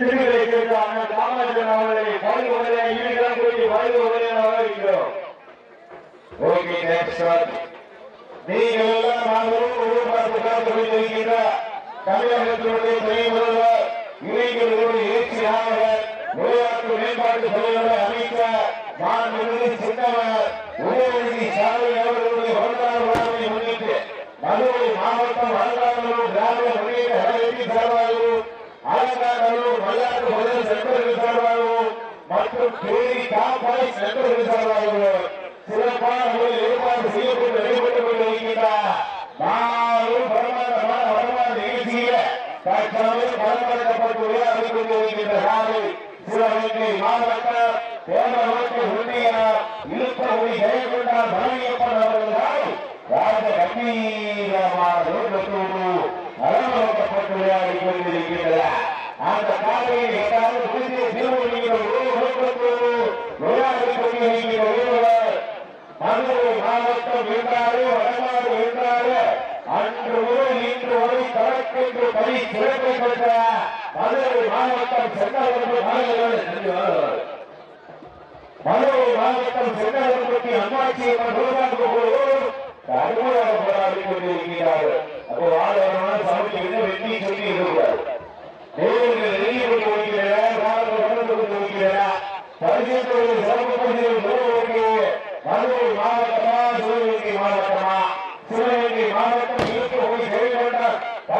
திருமலை கேட்டு அண்ணன் காமராஜன் அவர்களை பழுது உடனே ஈடுதான் கூட்டி பழுது உடனே வரவேற்கிறோம் ஓகே நெக்ஸ்ட் ஒன் நீங்கள் எல்லாம் நாங்களும் எதிர்பார்த்து காத்து கொண்டிருக்கின்ற தமிழகத்தினுடைய துணை முதல்வர் இளைஞர்களுடைய எழுச்சியாளர் விளையாட்டு மேம்பாட்டு தலைவரை அமைக்க மாண்புமிகு சின்னவர் உதயநிதி ஸ்டாலின் அவர்களுடைய பிறந்தநாள் விழாவை முன்னிட்டு மதுரை மாவட்டம் அலங்காநல்லூர் கிராம முன்னேற்ற கழகத்தின் சார்பாகவும் அலங்காநல்லூர் விளையாட்டு முதல் சென்டர்கள் சார்பாகவும் மற்றும் தேனி டாப் பாய்ஸ் சென்டர்கள் சார்பாகவும் சிறப்பான முறையில் ஏற்பாடு செய்யப்பட்டு நடைபெற்றுக் கொண்டிருக்கின்றார் மாபெரும் பிரமாண்டமான வருமான நிகழ்ச்சியில தற்சமயம் பலப்படுத்தப்பட்டு விளையாடிக் கொண்டிருக்கின்ற சாலை சிவகங்கை மாவட்டம் தேவரோட்டு உண்மையார் இழுப்பகுடி ஜெயகொண்டார் பழனியப்பன் அவர்களால் ராஜ கம்பீரமான மதுரை மாவட்டம் என்றாலே வடநாடு என்றாலே அன்று முதல் இன்று வரை கணக்கென்று பணி சிறப்பை பெற்ற மதுரை மாவட்டம் சென்றவர்கள் மதுரை மாவட்டம் சென்றவர்களுக்கு அம்மாச்சியம்மன் ரோஜாக்கு போராடி கொண்டிருக்கிறார்கள். அப்போ வாழ்வரமான சமைச்சு வெட்டி சொல்லி இருக்கிறார்? தேவர்கள் வெளியே கொண்டு வருகிறேன் காலத்தில் கொண்டு வருகிறேன் பரிசுத்தோடு சிறப்பு பரிசுகள் பெறுவதற்கு மதுரை மாவட்டமா சிவகங்கை மாவட்டமா சிவகங்கை மாவட்டம் இருக்கக்கூடிய செயல்பட்ட பழனியப்பன் அவர்களுக்கு பெருமை சேர்க்கிறவா மதுரை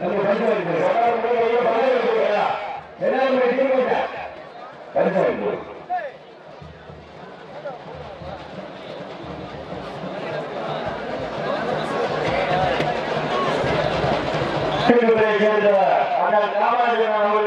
நம்ம பரிசு செலவுக்கு பதில் சொல்லுங்க செலவுக்கு தீர்வுங்க பரிசு சேர்ந்த அண்ணன் காமராஜன் அவர்கள்